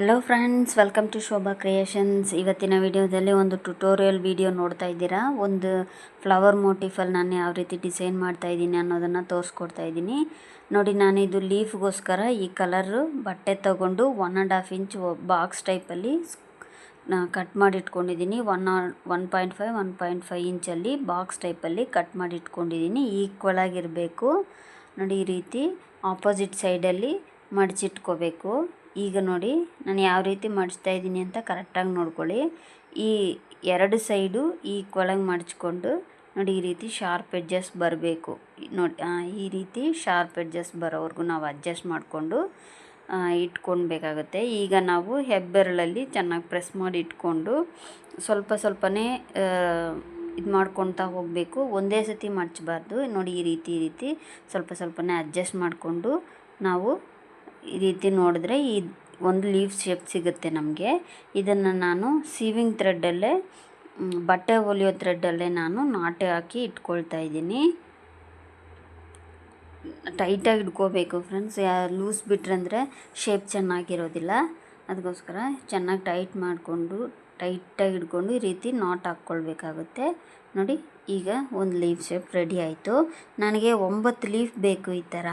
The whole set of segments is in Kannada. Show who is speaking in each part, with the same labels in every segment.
Speaker 1: Hello friends welcome to Shobha creations ಇವತ್ತಿನ ವಿಡಿಯೋದಲ್ಲಿ ಒಂದು ಟ್ಯುಟೋರಿಯಲ್ ವಿಡಿಯೋ ನೋಡ್ತಾ ಇದ್ದೀರಾ? ಒಂದು ಫ್ಲವರ್ ಮೋಟಿಫಲ್ಲಿ ನಾನು ಯಾವ ರೀತಿ ಡಿಸೈನ್ ಮಾಡ್ತಾ ಇದ್ದೀನಿ ಅನ್ನೋದನ್ನು ತೋರಿಸ್ಕೊಡ್ತಾ ಇದ್ದೀನಿ. ನೋಡಿ, ನಾನು ಇದು ಲೀಫ್ಗೋಸ್ಕರ ಈ ಕಲರು ಬಟ್ಟೆ ತಗೊಂಡು one and half inch box ಟೈಪಲ್ಲಿ ಕಟ್ ಮಾಡಿ ಇಟ್ಕೊಂಡಿದ್ದೀನಿ one one point five one point five ಇಂಚಲ್ಲಿ box ಟೈಪಲ್ಲಿ ಕಟ್ ಮಾಡಿಟ್ಕೊಂಡಿದ್ದೀನಿ. ಈಕ್ವಲ್ ಆಗಿರಬೇಕು. ನೋಡಿ, ಈ ರೀತಿ ಆಪೋಸಿಟ್ ಸೈಡಲ್ಲಿ ಮಡಚಿಟ್ಕೋಬೇಕು. ಈಗ ನೋಡಿ ನಾನು ಯಾವ ರೀತಿ ಮಡಿಸ್ತಾ ಇದ್ದೀನಿ ಅಂತ ಕರೆಕ್ಟಾಗಿ ನೋಡ್ಕೊಳ್ಳಿ. ಈ ಎರಡು ಸೈಡು ಈಕ್ವಲಾಗಿ ಮಡಚ್ಕೊಂಡು ನೋಡಿ ಈ ರೀತಿ ಶಾರ್ಪ್ ಎಡ್ಜಸ್ ಬರಬೇಕು. ನೋಡಿ ಈ ರೀತಿ ಶಾರ್ಪ್ ಎಡ್ಜಸ್ ಬರೋವರೆಗೂ ನಾವು ಅಡ್ಜಸ್ಟ್ ಮಾಡಿಕೊಂಡು ಇಟ್ಕೊಳ್ಬೇಕಾಗುತ್ತೆ. ಈಗ ನಾವು ಹೆಬ್ಬೆರಳಲ್ಲಿ ಚೆನ್ನಾಗಿ ಪ್ರೆಸ್ ಮಾಡಿ ಇಟ್ಕೊಂಡು ಸ್ವಲ್ಪ ಸ್ವಲ್ಪನೇ ಇದು ಮಾಡ್ಕೊಳ್ತಾ ಹೋಗಬೇಕು. ಒಂದೇ ಸತಿ ಮಡಚಬಾರ್ದು ನೋಡಿ ಈ ರೀತಿ ಈ ರೀತಿ ಸ್ವಲ್ಪ ಸ್ವಲ್ಪನೇ ಅಡ್ಜಸ್ಟ್ ಮಾಡಿಕೊಂಡು ನಾವು ಈ ರೀತಿ ನೋಡಿದ್ರೆ ಈ ಒಂದು ಲೀಫ್ ಶೇಪ್ ಸಿಗುತ್ತೆ ನಮಗೆ. ಇದನ್ನು ನಾನು ಸೀವಿಂಗ್ ಥ್ರೆಡ್ಡಲ್ಲೇ ಬಟ್ಟೆ ಹೊಲಿಯೋ ಥ್ರೆಡ್ಡಲ್ಲೇ ನಾನು ನಾಟೆ ಹಾಕಿ ಇಟ್ಕೊಳ್ತಾ ಇದ್ದೀನಿ. ಟೈಟಾಗಿ ಇಟ್ಕೋಬೇಕು ಫ್ರೆಂಡ್ಸ್ ಲೂಸ್ ಬಿಟ್ರಂದರೆ ಶೇಪ್ ಚೆನ್ನಾಗಿರೋದಿಲ್ಲ. ಅದಕ್ಕೋಸ್ಕರ ಚೆನ್ನಾಗಿ ಟೈಟ್ ಮಾಡಿಕೊಂಡು ಟೈಟಾಗಿ ಇಟ್ಕೊಂಡು ಈ ರೀತಿ ನಾಟ್ ಹಾಕ್ಕೊಳ್ಬೇಕಾಗುತ್ತೆ. ನೋಡಿ, ಈಗ ಒಂದು ಲೀಫ್ ಶೇಪ್ ರೆಡಿ ಆಯಿತು. ನನಗೆ ಒಂಬತ್ತು ಲೀಫ್ ಬೇಕು ಈ ಥರ.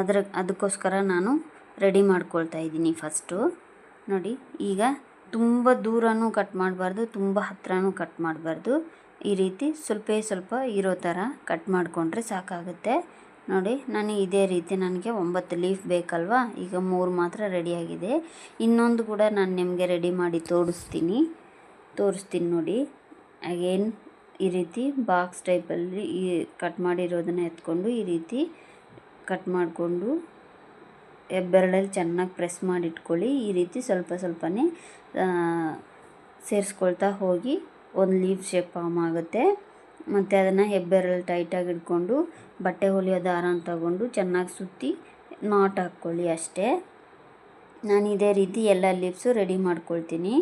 Speaker 1: ಅದರ ಅದಕ್ಕೋಸ್ಕರ ನಾನು ರೆಡಿ ಮಾಡ್ಕೊಳ್ತಾ ಇದ್ದೀನಿ ಫಸ್ಟು ನೋಡಿ, ಈಗ ತುಂಬ ದೂರನೂ ಕಟ್ ಮಾಡಬಾರ್ದು, ತುಂಬ ಹತ್ತಿರನೂ ಕಟ್ ಮಾಡಬಾರ್ದು. ಈ ರೀತಿ ಸ್ವಲ್ಪ ಸ್ವಲ್ಪ ಇರೋ ಥರ ಕಟ್ ಮಾಡಿಕೊಂಡ್ರೆ ಸಾಕಾಗುತ್ತೆ. ನೋಡಿ, ನಾನು ಇದೇ ರೀತಿ ನನಗೆ ಒಂಬತ್ತು ಲೀಫ್ ಬೇಕಲ್ವಾ? ಈಗ ಮೂರು ಮಾತ್ರ ರೆಡಿಯಾಗಿದೆ ಇನ್ನೊಂದು ಕೂಡ ನಾನು ನಿಮಗೆ ರೆಡಿ ಮಾಡಿ ತೋರಿಸ್ತೀನಿ. ತೋರಿಸ್ತೀನಿ ನೋಡಿ. ಅಗೇನ್ ಈ ರೀತಿ ಬಾಕ್ಸ್ ಟೈಪಲ್ಲಿ ಈ ಕಟ್ ಮಾಡಿರೋದನ್ನು ಎತ್ಕೊಂಡು ಈ ರೀತಿ ಕಟ್ ಮಾಡಿಕೊಂಡು ಹೆಬ್ಬೆರಳಲ್ಲಿ ಚೆನ್ನಾಗಿ ಪ್ರೆಸ್ ಮಾಡಿ ಇಟ್ಕೊಳ್ಳಿ ಈ ರೀತಿ ಸ್ವಲ್ಪ ಸ್ವಲ್ಪನೇ ಸೇರಿಸ್ಕೊಳ್ತಾ ಹೋಗಿ ಒಂದು ಲೀವ್ ಶೇಪ್ ಫಾರ್ಮ್ ಆಗುತ್ತೆ. ಮತ್ತು ಅದನ್ನು ಹೆಬ್ಬೆರಳು ಟೈಟಾಗಿ ಇಟ್ಕೊಂಡು ಬಟ್ಟೆ ಹೊಲಿಯೋ ದಾರನ ತಗೊಂಡು ಚೆನ್ನಾಗಿ ಸುತ್ತಿ ನಾಟ್ ಹಾಕ್ಕೊಳ್ಳಿ ಅಷ್ಟೇ. ನಾನು ಇದೇ ರೀತಿ ಎಲ್ಲ ಲೀವ್ಸು ರೆಡಿ ಮಾಡ್ಕೊಳ್ತೀನಿ.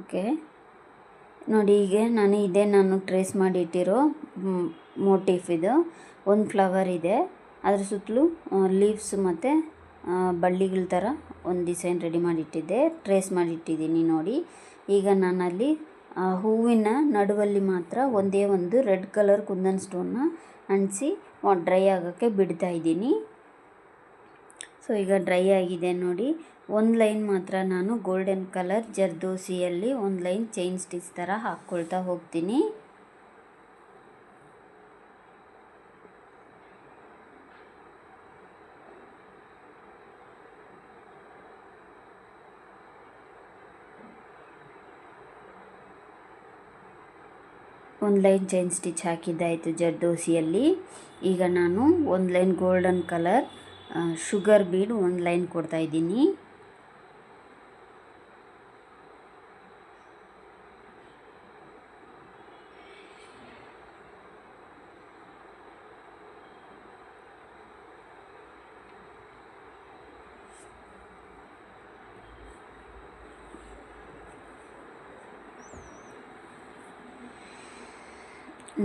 Speaker 1: ಓಕೆ. ನೋಡಿ ಈಗ ನಾನು ಇದೇ, ನಾನು ಟ್ರೇಸ್ ಮಾಡಿ ಇಟ್ಟಿರೋ ಮೋಟಿಫ್ ಇದು. ಒಂದು ಫ್ಲವರ್ ಇದೆ. ಅದ್ರ ಸುತ್ತಲೂ ಲೀವ್ಸ್ ಮತ್ತು ಬಳ್ಳಿಗಳ ಥರ ಒಂದು ಡಿಸೈನ್ ರೆಡಿ ಮಾಡಿಟ್ಟಿದ್ದೆ ಟ್ರೇಸ್ ಮಾಡಿಟ್ಟಿದ್ದೀನಿ ನೋಡಿ. ಈಗ ನಾನಲ್ಲಿ ಹೂವಿನ ನಡುವಲ್ಲಿ ಮಾತ್ರ ಒಂದೇ ಒಂದು ರೆಡ್ ಕಲರ್ ಕುಂದನ್ ಸ್ಟೋನ್ನ ಅಂಟಿಸಿ ಡ್ರೈ ಆಗೋಕ್ಕೆ ಬಿಡ್ತಾ ಇದ್ದೀನಿ. ಸೊ ಈಗ ಡ್ರೈ ಆಗಿದೆ ನೋಡಿ. ಒಂದು ಲೈನ್ ಮಾತ್ರ ನಾನು ಗೋಲ್ಡನ್ ಕಲರ್ ಜರ್ದೋಸಿಯಲ್ಲಿ ಒಂದು ಲೈನ್ ಚೈನ್ ಸ್ಟಿಚ್ ಥರ ಹಾಕ್ಕೊಳ್ತಾ ಹೋಗ್ತೀನಿ. ಒಂದು ಲೈನ್ ಚೈನ್ ಸ್ಟಿಚ್ ಹಾಕಿದ್ದಾಯಿತು ಜರ್ದೋಸಿಯಲ್ಲಿ. ಈಗ ನಾನು ಒಂದು line golden colour sugar bead ಒಂದು ಲೈನ್ ಕೊಡ್ತಾ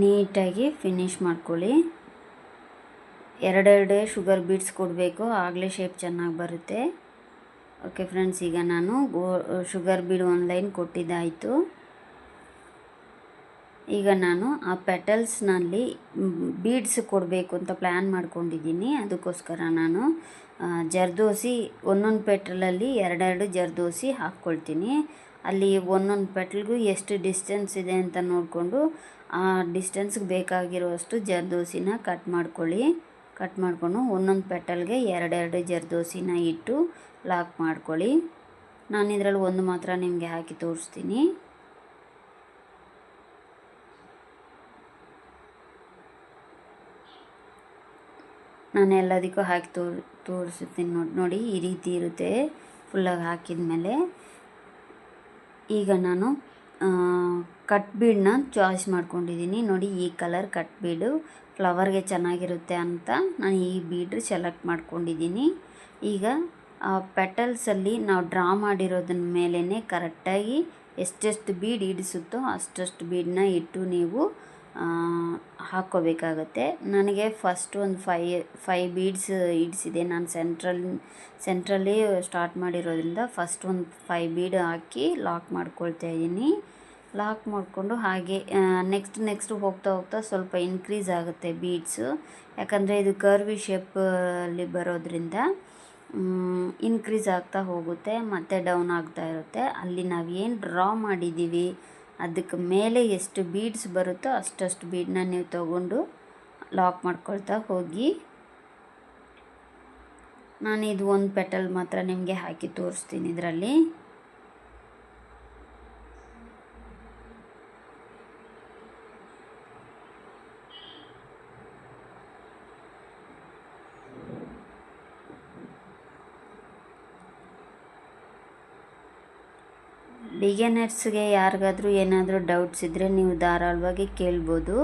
Speaker 1: ನೀಟಾಗಿ ಫಿನಿಶ್ ಮಾಡ್ಕೊಳ್ಳಿ. ಎರಡೆರಡೇ ಶುಗರ್ ಬೀಡ್ಸ್ ಕೊಡಬೇಕು, ಆಗಲೇ ಶೇಪ್ ಚೆನ್ನಾಗಿ ಬರುತ್ತೆ. ಓಕೆ ಫ್ರೆಂಡ್ಸ್ ಈಗ ನಾನು ಗೋ ಶುಗರ್ ಬೀಡ್ ಒಂದು ಲೈನ್ ಕೊಟ್ಟಿದ್ದಾಯಿತು. ಈಗ ನಾನು ಆ ಪೆಟಲ್ಸ್ನಲ್ಲಿ ಬೀಡ್ಸ್ ಕೊಡಬೇಕು ಅಂತ ಪ್ಲ್ಯಾನ್ ಮಾಡ್ಕೊಂಡಿದ್ದೀನಿ. ಅದಕ್ಕೋಸ್ಕರ ನಾನು ಜರ್ದೋಸಿ, ಒಂದೊಂದು ಪೆಟ್ರಲಲ್ಲಿ ಎರಡೆರಡು ಜರ್ದೋಸಿ ಹಾಕ್ಕೊಳ್ತೀನಿ. ಅಲ್ಲಿ ಒಂದೊಂದು ಪೆಟ್ಲಿಗೂ ಎಷ್ಟು ಡಿಸ್ಟೆನ್ಸ್ ಇದೆ ಅಂತ ನೋಡಿಕೊಂಡು ಆ ಡಿಸ್ಟೆನ್ಸ್ಗೆ ಬೇಕಾಗಿರುವಷ್ಟು ಜರ್ದೋಸಿನ ಕಟ್ ಮಾಡ್ಕೊಳ್ಳಿ. ಕಟ್ ಮಾಡಿಕೊಂಡು ಒಂದೊಂದು ಪೆಟಲ್ಗೆ ಎರಡೆರಡು ಜರ್ದೋಸಿನ ಇಟ್ಟು ಲಾಕ್ ಮಾಡ್ಕೊಳ್ಳಿ. ನಾನು ಇದರಲ್ಲಿ ಒಂದು ಮಾತ್ರ ನಿಮಗೆ ಹಾಕಿ ತೋರಿಸ್ತೀನಿ. ನಾನು ಎಲ್ಲದಕ್ಕೂ ಹಾಕಿ ತೋರ್ ತೋರಿಸುತ್ತೀನಿ ನೋಡಿ ನೋಡಿ ಈ ರೀತಿ ಇರುತ್ತೆ. ಫುಲ್ಲಾಗಿ ಹಾಕಿದ ಮೇಲೆ ಈಗ ನಾನು ಕಟ್ ಬೀಡನ್ನ ಚಾಯ್ಸ್ ಮಾಡ್ಕೊಂಡಿದ್ದೀನಿ. ನೋಡಿ, ಈ ಕಲರ್ ಕಟ್ ಬೀಡು ಫ್ಲವರ್ಗೆ ಚೆನ್ನಾಗಿರುತ್ತೆ ಅಂತ ನಾನು ಈ ಬೀಡ್ ಸೆಲೆಕ್ಟ್ ಮಾಡ್ಕೊಂಡಿದ್ದೀನಿ. ಈಗ, ಆ, ಪೆಟಲ್ಸಲ್ಲಿ ನಾವು ಡ್ರಾ ಮಾಡಿರೋದನ್ನ ಮೇಲೇ ಕರೆಕ್ಟಾಗಿ ಎಷ್ಟೆಷ್ಟು ಬೀಡ್ ಇಡಿಸುತ್ತೋ ಅಷ್ಟಷ್ಟು ಬೀಡನ್ನ ಇಟ್ಟು ನೀವು ಹಾಕ್ಕೋಬೇಕಾಗತ್ತೆ. ನನಗೆ ಫಸ್ಟ್ ಒಂದು ಫೈ ಫೈ ಬೀಡ್ಸ್ ಇಡ್ಸಿದೆ. ನಾನು ಸೆಂಟ್ರಲ್ ಸೆಂಟ್ರಲ್ಲಿ ಸ್ಟಾರ್ಟ್ ಮಾಡಿರೋದ್ರಿಂದ ಫಸ್ಟ್ ಒಂದು ಫೈ ಬೀಡ್ ಹಾಕಿ ಲಾಕ್ ಮಾಡ್ಕೊಳ್ತಾ ಇದ್ದೀನಿ. ಲಾಕ್ ಮಾಡಿಕೊಂಡು ಹಾಗೆ ನೆಕ್ಸ್ಟ್ ನೆಕ್ಸ್ಟ್ ಹೋಗ್ತಾ ಹೋಗ್ತಾ ಸ್ವಲ್ಪ ಇನ್ಕ್ರೀಸ್ ಆಗುತ್ತೆ ಬೀಡ್ಸು ಯಾಕಂದರೆ ಇದು ಕರ್ವಿ ಶೇಪಲ್ಲಿ ಬರೋದ್ರಿಂದ ಇನ್ಕ್ರೀಸ್ ಆಗ್ತಾ ಹೋಗುತ್ತೆ, ಮತ್ತು ಡೌನ್ ಆಗ್ತಾ ಇರುತ್ತೆ. ಅಲ್ಲಿ ನಾವು ಏನು ಡ್ರಾ ಮಾಡಿದ್ದೀವಿ ಅದಕ್ಕೆ ಮೇಲೆ ಎಷ್ಟು ಬೀಡ್ಸ್ ಬರುತ್ತೋ ಅಷ್ಟಷ್ಟು ಬೀಡನ್ನ ನೀವು ತಗೊಂಡು ಲಾಕ್ ಮಾಡ್ಕೊಳ್ತಾ ಹೋಗಿ. ನಾನು ಇದು ಒಂದು ಪೆಟಲ್ ಮಾತ್ರ ನಿಮಗೆ ಹಾಕಿ ತೋರಿಸ್ತೀನಿ ಇದರಲ್ಲಿ. ಬಿಗೆನರ್ಸ್ಗೆ ಯಾರಿಗಾದ್ರೂ ಏನಾದರೂ ಡೌಟ್ಸ್ ಇದ್ದರೆ ನೀವು ಧಾರಾಳವಾಗಿ ಕೇಳ್ಬೋದು.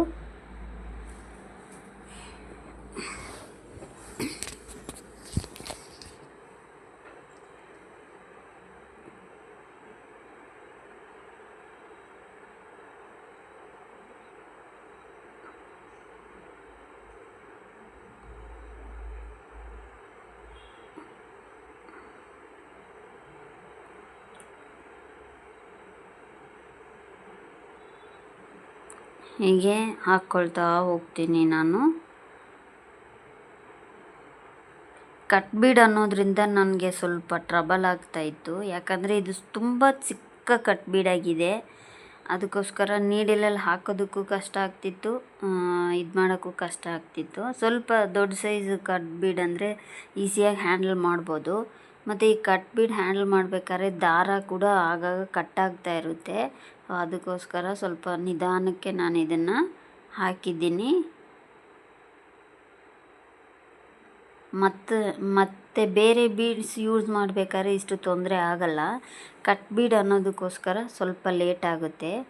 Speaker 1: ಹೀಗೆ ಹಾಕ್ಕೊಳ್ತಾ ಹೋಗ್ತೀನಿ ನಾನು. ಕಟ್ ಬೀಡ್ ಅನ್ನೋದ್ರಿಂದ ನನಗೆ ಸ್ವಲ್ಪ ಟ್ರಬಲ್ ಆಗ್ತಾಯಿತ್ತು ಯಾಕಂದರೆ ಇದು ತುಂಬ ಚಿಕ್ಕ ಕಟ್ ಬೀಡಾಗಿದೆ ಅದಕ್ಕೋಸ್ಕರ ನೀಡಿಲಲ್ಲಿ ಹಾಕೋದಕ್ಕೂ ಕಷ್ಟ ಆಗ್ತಿತ್ತು ಇದು ಮಾಡೋಕ್ಕೂ ಕಷ್ಟ ಆಗ್ತಿತ್ತು. ಸ್ವಲ್ಪ ದೊಡ್ಡ ಸೈಜ್ ಕಟ್ ಬೀಡ್ ಅಂದರೆ ಈಸಿಯಾಗಿ ಹ್ಯಾಂಡಲ್ ಮಾಡ್ಬೋದು. ಮತ್ತು ಈ ಕಟ್ ಬೀಡ್ ಹ್ಯಾಂಡಲ್ ಮಾಡಬೇಕಾದ್ರೆ ದಾರ ಕೂಡ ಆಗಾಗ ಕಟ್ಟಾಗ್ತಾ ಇರುತ್ತೆ. ಅದಕ್ಕೋಸ್ಕರ ಸ್ವಲ್ಪ ನಿಧಾನಕ್ಕೆ ನಾನು ಇದನ್ನು ಹಾಕಿದ್ದೀನಿ. ಮತ್ತು, ಮತ್ತೆ ಬೇರೆ ಬೀಡ್ಸ್ ಯೂಸ್ ಮಾಡಬೇಕಾದ್ರೆ ಇಷ್ಟು ತೊಂದರೆ ಆಗಲ್ಲ. ಕಟ್ ಬೀಡ್ ಅನ್ನೋದಕ್ಕೋಸ್ಕರ ಸ್ವಲ್ಪ ಲೇಟ್ ಆಗುತ್ತೆ.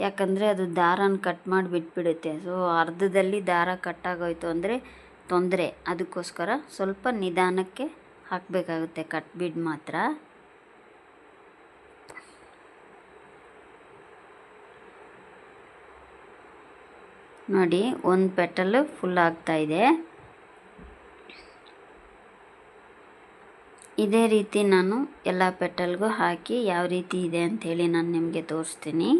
Speaker 1: ಯಾಕಂದರೆ ಅದು ದಾರನ ಕಟ್ ಮಾಡಿ ಬಿಟ್ಬಿಡುತ್ತೆ. ಸೊ, ಅರ್ಧದಲ್ಲಿ ದಾರ ಕಟ್ಟಾಗೋಯ್ತು ಅಂದರೆ ತೊಂದರೆ. ಅದಕ್ಕೋಸ್ಕರ ಸ್ವಲ್ಪ ನಿಧಾನಕ್ಕೆ ಹಾಕಬೇಕಾಗುತ್ತೆ ಕಟ್ ಬೀಡ್ ಮಾತ್ರ. ನೋಡಿ, ಒಂದು ಪೆಟಲ್ ಫುಲ್ ಆಗ್ತಾ ಇದೆ. ಇದೇ ರೀತಿ ನಾನು ಎಲ್ಲ ಪೆಟಲ್ಗೂ ಹಾಕಿ ಯಾವ ರೀತಿ ಇದೆ ಅಂಥೇಳಿ ನಾನು ನಿಮಗೆ ತೋರಿಸ್ತೀನಿ.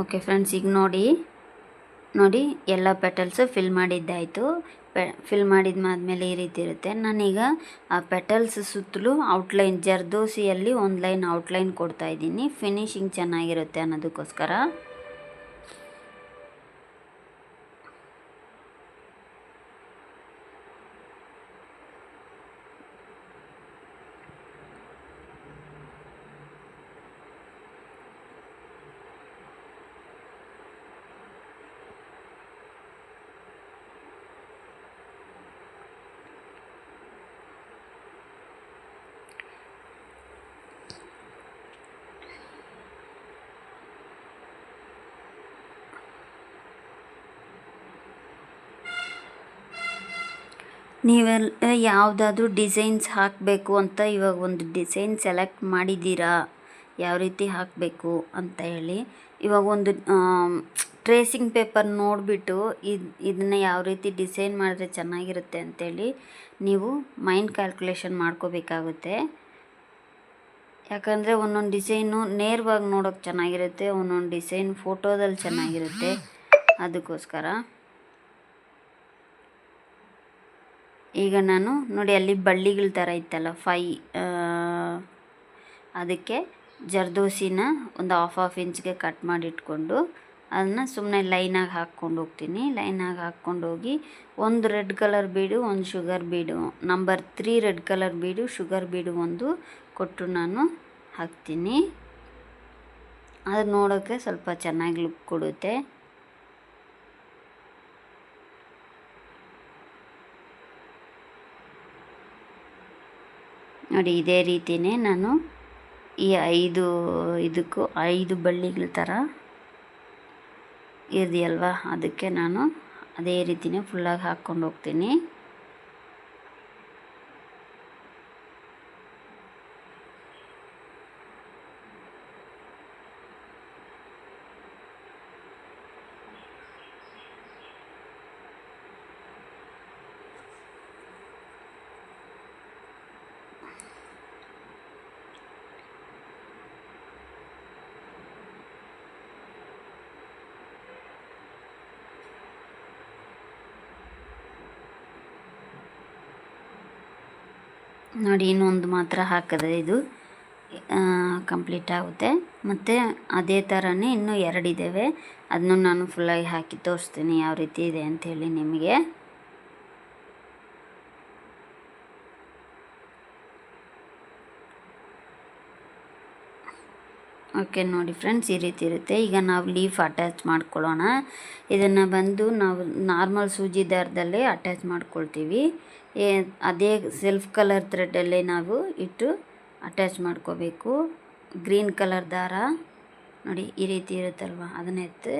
Speaker 1: ಓಕೆ ಫ್ರೆಂಡ್ಸ್ ಈಗ ನೋಡಿ. ನೋಡಿ, ಎಲ್ಲ ಪೆಟಲ್ಸು ಫಿಲ್ ಮಾಡಿದ್ದಾಯಿತು. ಪೆ ಫಿಲ್ ಮಾಡಿದ್ಮಾದ್ಮೇಲೆ ಈ ರೀತಿ ಇರುತ್ತೆ. ನಾನೀಗ ಆ ಪೆಟಲ್ಸ್ ಸುತ್ತಲೂ ಔಟ್ಲೈನ್ ಜರ್ದೋಸಿಯಲ್ಲಿ ಒಂದು ಲೈನ್ ಔಟ್ಲೈನ್ ಕೊಡ್ತಾ ಇದ್ದೀನಿ. ಫಿನಿಶಿಂಗ್ ಚೆನ್ನಾಗಿರುತ್ತೆ ಅನ್ನೋದಕ್ಕೋಸ್ಕರ. ನೀವೆಲ್ಲ ಯಾವುದಾದ್ರೂ ಡಿಸೈನ್ಸ್ ಹಾಕಬೇಕು ಅಂತ ಇವಾಗ ಒಂದು ಡಿಸೈನ್ ಸೆಲೆಕ್ಟ್ ಮಾಡಿದ್ದೀರಾ? ಯಾವ ರೀತಿ ಹಾಕಬೇಕು ಅಂತ ಹೇಳಿ. ಇವಾಗ ಒಂದು ಟ್ರೇಸಿಂಗ್ ಪೇಪರ್ ನೋಡಿಬಿಟ್ಟು ಇದು, ಇದನ್ನ ಯಾವ ರೀತಿ ಡಿಸೈನ್ ಮಾಡಿದ್ರೆ ಚೆನ್ನಾಗಿರುತ್ತೆ ಅಂತೇಳಿ ನೀವು ಮೈಂಡ್ ಕ್ಯಾಲ್ಕುಲೇಷನ್ ಮಾಡ್ಕೋಬೇಕಾಗುತ್ತೆ. ಯಾಕಂದರೆ ಒಂದೊಂದು ಡಿಸೈನು ನೇರವಾಗಿ ನೋಡೋಕೆ ಚೆನ್ನಾಗಿರುತ್ತೆ, ಒಂದೊಂದು ಡಿಸೈನ್ ಫೋಟೋದಲ್ಲಿ ಚೆನ್ನಾಗಿರುತ್ತೆ. ಅದಕ್ಕೋಸ್ಕರ. ಈಗ ನಾನು ನೋಡಿ ಅಲ್ಲಿ ಬಳ್ಳಿಗಳ ಥರ ಇತ್ತಲ್ಲ ಫೈ ಅದಕ್ಕೆ ಜರ್ದೋಸಿನ ಒಂದು ಹಾಫ್ ಆಫ್ ಇಂಚ್ಗೆ ಕಟ್ ಮಾಡಿಟ್ಕೊಂಡು ಅದನ್ನು ಸುಮ್ಮನೆ ಲೈನಾಗಿ ಹಾಕ್ಕೊಂಡು ಹೋಗ್ತೀನಿ. ಲೈನಾಗಿ ಹಾಕ್ಕೊಂಡು ಹೋಗಿ ಒಂದು ರೆಡ್ ಕಲರ್ ಬೀಡು ಒಂದು sugar bead number three red colour bead sugar bead ಒಂದು ಕೊಟ್ಟು ನಾನು ಹಾಕ್ತೀನಿ. ಅದು ನೋಡೋಕ್ಕೆ ಸ್ವಲ್ಪ ಚೆನ್ನಾಗಿ ಲುಕ್ ಕೊಡುತ್ತೆ. ನೋಡಿ, ಇದೇ ರೀತಿಯೇ ನಾನು ಈ ಐದು ಇದಕ್ಕೂ ಐದು ಬಳ್ಳಿಗಳ ಥರ ಇದೆಯಲ್ವಾ ಅದಕ್ಕೆ ನಾನು ಅದೇ ರೀತಿನೇ ಫುಲ್ಲಾಗಿ ಹಾಕ್ಕೊಂಡು ಹೋಗ್ತೀನಿ. ನೋಡಿ, ಇನ್ನೊಂದು ಮಾತ್ರ ಹಾಕಿದ್ರೆ ಇದು. ಕಂಪ್ಲೀಟ್ ಆಗುತ್ತೆ. ಮತ್ತು ಅದೇ ಥರನೇ ಇನ್ನೂ ಎರಡಿದ್ದಾವೆ ಅದನ್ನು ನಾನು ಫುಲ್ಲಾಗಿ ಹಾಕಿ ತೋರಿಸ್ತೀನಿ ಯಾವ ರೀತಿ ಇದೆ ಅಂಥೇಳಿ ನಿಮಗೆ. ಓಕೆ, ನೋಡಿ ಫ್ರೆಂಡ್ಸ್, ಈ ರೀತಿ ಇರುತ್ತೆ. ಈಗ ನಾವು ಲೀಫ್ ಅಟ್ಯಾಚ್ ಮಾಡ್ಕೊಳ್ಳೋಣ. ಇದನ್ನು ಬಂದು ನಾವು ನಾರ್ಮಲ್ ಸೂಜಿ ದಾರದಲ್ಲೇ ಅಟ್ಯಾಚ್ ಮಾಡ್ಕೊಳ್ತೀವಿ. ಅದೇ ಸೆಲ್ಫ್ ಕಲರ್ ಥ್ರೆಡಲ್ಲೇ ನಾವು ಇಟ್ಟು ಅಟ್ಯಾಚ್ ಮಾಡ್ಕೋಬೇಕು. ಗ್ರೀನ್ ಕಲರ್ ದಾರ, ನೋಡಿ ಈ ರೀತಿ ಇರುತ್ತಲ್ವ? ಅದನ್ನ ಎತ್ತು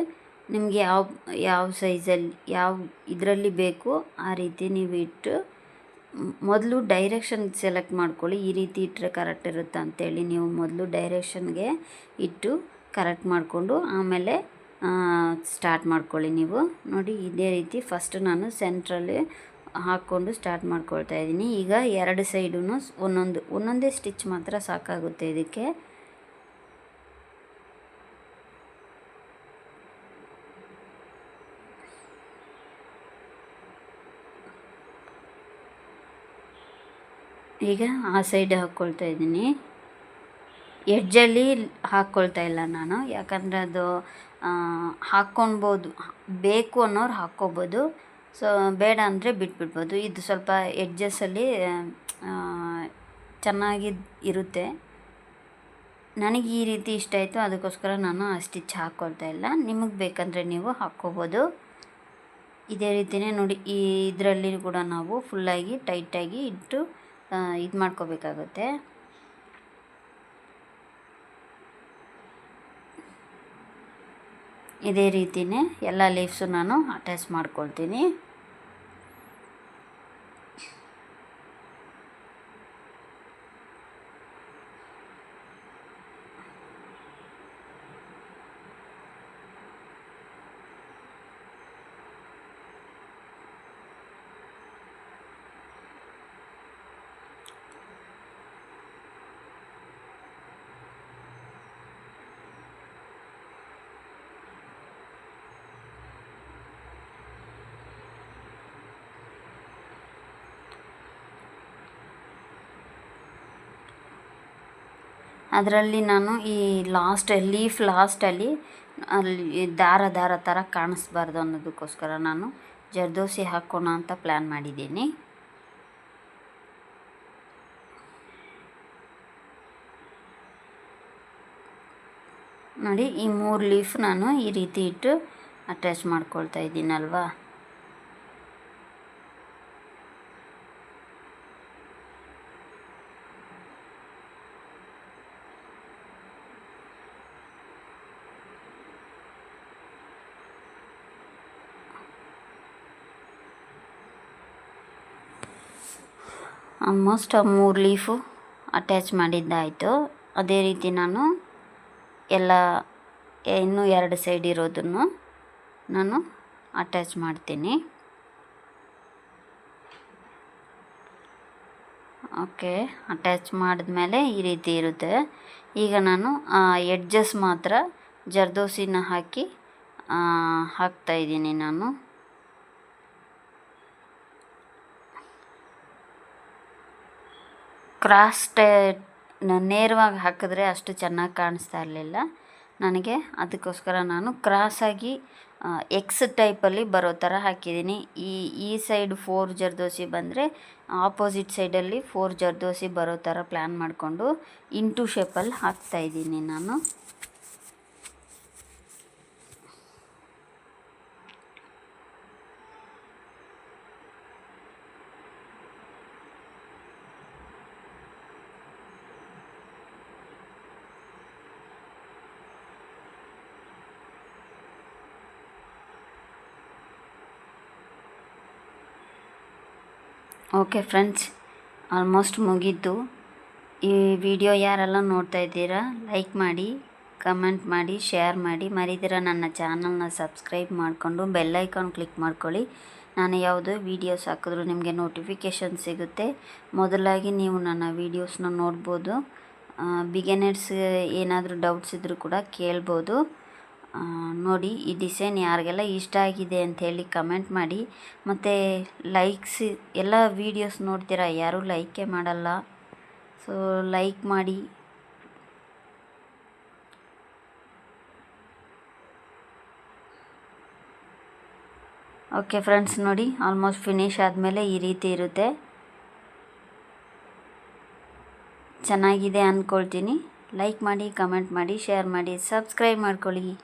Speaker 1: ನಿಮಗೆ ಯಾವ ಯಾವ ಸೈಜಲ್ಲಿ ಯಾವ ಇದರಲ್ಲಿ ಬೇಕು, ಆ ರೀತಿ ನೀವು ಇಟ್ಟು ಮೊದಲು ಡೈರೆಕ್ಷನ್ ಸೆಲೆಕ್ಟ್ ಮಾಡ್ಕೊಳ್ಳಿ. ಈ ರೀತಿ ಇಟ್ಟರೆ ಕರೆಕ್ಟ್ ಇರುತ್ತೆ ಅಂತೇಳಿ ನೀವು ಮೊದಲು ಡೈರೆಕ್ಷನ್ಗೆ ಇಟ್ಟು ಕರೆಕ್ಟ್ ಮಾಡಿಕೊಂಡು ಆಮೇಲೆ ಸ್ಟಾರ್ಟ್ ಮಾಡ್ಕೊಳ್ಳಿ ನೀವು. ನೋಡಿ, ಇದೇ ರೀತಿ ಫಸ್ಟ್ ನಾನು ಸೆಂಟ್ರಲ್ಲಿ ಹಾಕ್ಕೊಂಡು ಸ್ಟಾರ್ಟ್ ಮಾಡ್ಕೊಳ್ತಾ ಇದ್ದೀನಿ. ಈಗ ಎರಡು ಸೈಡೂ ಒಂದೊಂದು, ಒಂದೊಂದೇ ಸ್ಟಿಚ್ ಮಾತ್ರ ಸಾಕಾಗುತ್ತೆ ಇದಕ್ಕೆ. ಈಗ ಆ ಸೈಡ್ ಹಾಕ್ಕೊಳ್ತಾ ಇದ್ದೀನಿ. ಎಡ್ಜಲ್ಲಿ ಹಾಕ್ಕೊಳ್ತಾ ಇಲ್ಲ ನಾನು. ಯಾಕಂದರೆ ಅದು ಹಾಕ್ಕೊಳ್ಬೋದು ಬೇಕು ಅನ್ನೋರು ಹಾಕ್ಕೋಬೋದು ಸೊ ಬೇಡ ಅಂದರೆ ಬಿಟ್ಬಿಡ್ಬೋದು. ಇದು ಸ್ವಲ್ಪ ಎಡ್ಜಸ್ಸಲ್ಲಿ ಚೆನ್ನಾಗಿ ಇರುತ್ತೆ. ನನಗೆ ಈ ರೀತಿ ಇಷ್ಟ ಆಯಿತು. ಅದಕ್ಕೋಸ್ಕರ ನಾನು ಆ ಸ್ಟಿಚ್ ಹಾಕ್ಕೊಳ್ತಾ ಇಲ್ಲ. ನಿಮಗೆ ಬೇಕಂದರೆ ನೀವು ಹಾಕ್ಕೋಬೋದು ಇದೇ ರೀತಿಯೇ ನೋಡಿ, ಈ ಇದರಲ್ಲಿ ಕೂಡ ನಾವು ಫುಲ್ಲಾಗಿ ಟೈಟಾಗಿ ಇಟ್ಟು ಇದು ಮಾಡ್ಕೋಬೇಕಾಗುತ್ತೆ. ಇದೇ ರೀತಿಯೇ ಎಲ್ಲ ಲೀವ್ಸು ನಾನು ಅಟ್ಯಾಚ್ ಮಾಡ್ಕೊಳ್ತೀನಿ. ಅದರಲ್ಲಿ ನಾನು ಈ ಲಾಸ್ಟ್ ಲೀಫ್ ಲಾಸ್ಟಲ್ಲಿ ಅಲ್ಲಿ ದಾರ ದಾರ ಥರ ಕಾಣಿಸ್ಬಾರ್ದು ಅನ್ನೋದಕ್ಕೋಸ್ಕರ ನಾನು ಜರ್ದೋಸಿ ಹಾಕೋಣ ಅಂತ ಪ್ಲ್ಯಾನ್ ಮಾಡಿದ್ದೀನಿ. ನೋಡಿ ಈ ಮೂರು ಲೀಫ್ ನಾನು ಈ ರೀತಿ ಇಟ್ಟು ಅಟ್ಯಾಚ್ ಮಾಡ್ಕೊಳ್ತಾ ಇದ್ದೀನಲ್ವಾ? ಆಲ್ಮೋಸ್ಟ್ ಮೂರು ಲೀಫು ಅಟ್ಯಾಚ್ ಮಾಡಿದ್ದಾಯಿತು. ಅದೇ ರೀತಿ ನಾನು ಎಲ್ಲ, ಇನ್ನೂ ಎರಡು ಸೈಡ್ ಇರೋದನ್ನು ನಾನು ಅಟ್ಯಾಚ್ ಮಾಡ್ತೀನಿ. ಓಕೆ ಅಟ್ಯಾಚ್ ಮಾಡಿದ್ಮೇಲೆ ಈ ರೀತಿ ಇರುತ್ತೆ. ಈಗ ನಾನು ಎಡ್ಜಸ್ ಮಾತ್ರ ಜರ್ದೋಸಿನ ಹಾಕಿ ಹಾಕ್ತಾಯಿದ್ದೀನಿ ನಾನು. ಕ್ರಾಸ್ ಟೈ ನೇರವಾಗಿ ಹಾಕಿದ್ರೆ ಅಷ್ಟು ಚೆನ್ನಾಗಿ ಕಾಣಿಸ್ತಾ ಇರಲಿಲ್ಲ. ನನಗೆ ಅದಕ್ಕೋಸ್ಕರ ನಾನು ಕ್ರಾಸಾಗಿ ಎಕ್ಸ್ ಟೈಪಲ್ಲಿ ಬರೋ ಥರ ಹಾಕಿದ್ದೀನಿ. ಈ ಈ ಸೈಡ್ ಫೋರ್ ಜರ್ದೋಸಿ ಬಂದರೆ ಆಪೋಸಿಟ್ ಸೈಡಲ್ಲಿ ಫೋರ್ ಜರ್ದೋಸಿ ಬರೋ ಥರ ಪ್ಲ್ಯಾನ್ ಮಾಡಿಕೊಂಡು ಇಂಟು ಶೇಪಲ್ಲಿ ಹಾಕ್ತಾಯಿದ್ದೀನಿ ನಾನು. ಓಕೆ ಫ್ರೆಂಡ್ಸ್ ಆಲ್ಮೋಸ್ಟ್ ಮುಗೀತು. ಈ ವಿಡಿಯೋ ಯಾರೆಲ್ಲ ನೋಡ್ತಾ ಇದ್ದೀರಾ ಲೈಕ್ ಮಾಡಿ ಕಮೆಂಟ್ ಮಾಡಿ ಶೇರ್ ಮಾಡಿ, ಮರಿದಿರ ನನ್ನ ಚಾನಲ್ನ ಸಬ್ಸ್ಕ್ರೈಬ್ ಮಾಡಿಕೊಂಡು ಬೆಲ್ಲೈಕಾನ್ ಕ್ಲಿಕ್ ಮಾಡ್ಕೊಳ್ಳಿ. ನಾನು ಯಾವುದೇ ವೀಡಿಯೋಸ್ ಹಾಕಿದ್ರು ನಿಮಗೆ ನೋಟಿಫಿಕೇಷನ್ ಸಿಗುತ್ತೆ. ಮೊದಲಾಗಿ ನೀವು ನನ್ನ ವೀಡಿಯೋಸ್ನ ನೋಡ್ಬೋದು. ಬಿಗಿನರ್ಸ್ ಏನಾದರೂ ಡೌಟ್ಸ್ ಇದ್ದರೂ ಕೂಡ ಕೇಳ್ಬೋದು. ನೋಡಿ ಈ ಡಿಸೈನ್ ಯಾರಿಗೆಲ್ಲ ಇಷ್ಟ ಆಗಿದೆ ಅಂತ ಹೇಳಿ ಕಮೆಂಟ್ ಮಾಡಿ. ಮತ್ತು ಲೈಕ್ಸ್ ಎಲ್ಲ ವೀಡಿಯೋಸ್ ನೋಡ್ತೀರಾ? ಯಾರೂ ಲೈಕೇ ಮಾಡಲ್ಲ. ಸೊ ಲೈಕ್ ಮಾಡಿ. ಓಕೆ ಫ್ರೆಂಡ್ಸ್ ನೋಡಿ ಆಲ್ಮೋಸ್ಟ್ ಫಿನಿಶ್ ಆದಮೇಲೆ ಈ ರೀತಿ ಇರುತ್ತೆ. ಚೆನ್ನಾಗಿದೆ ಅಂದ್ಕೊಳ್ತೀನಿ ಲೈಕ್ ಮಾಡಿ ಕಮೆಂಟ್ ಮಾಡಿ ಶೇರ್ ಮಾಡಿ ಸಬ್ಸ್ಕ್ರೈಬ್ ಮಾಡ್ಕೊಳ್ಳಿ.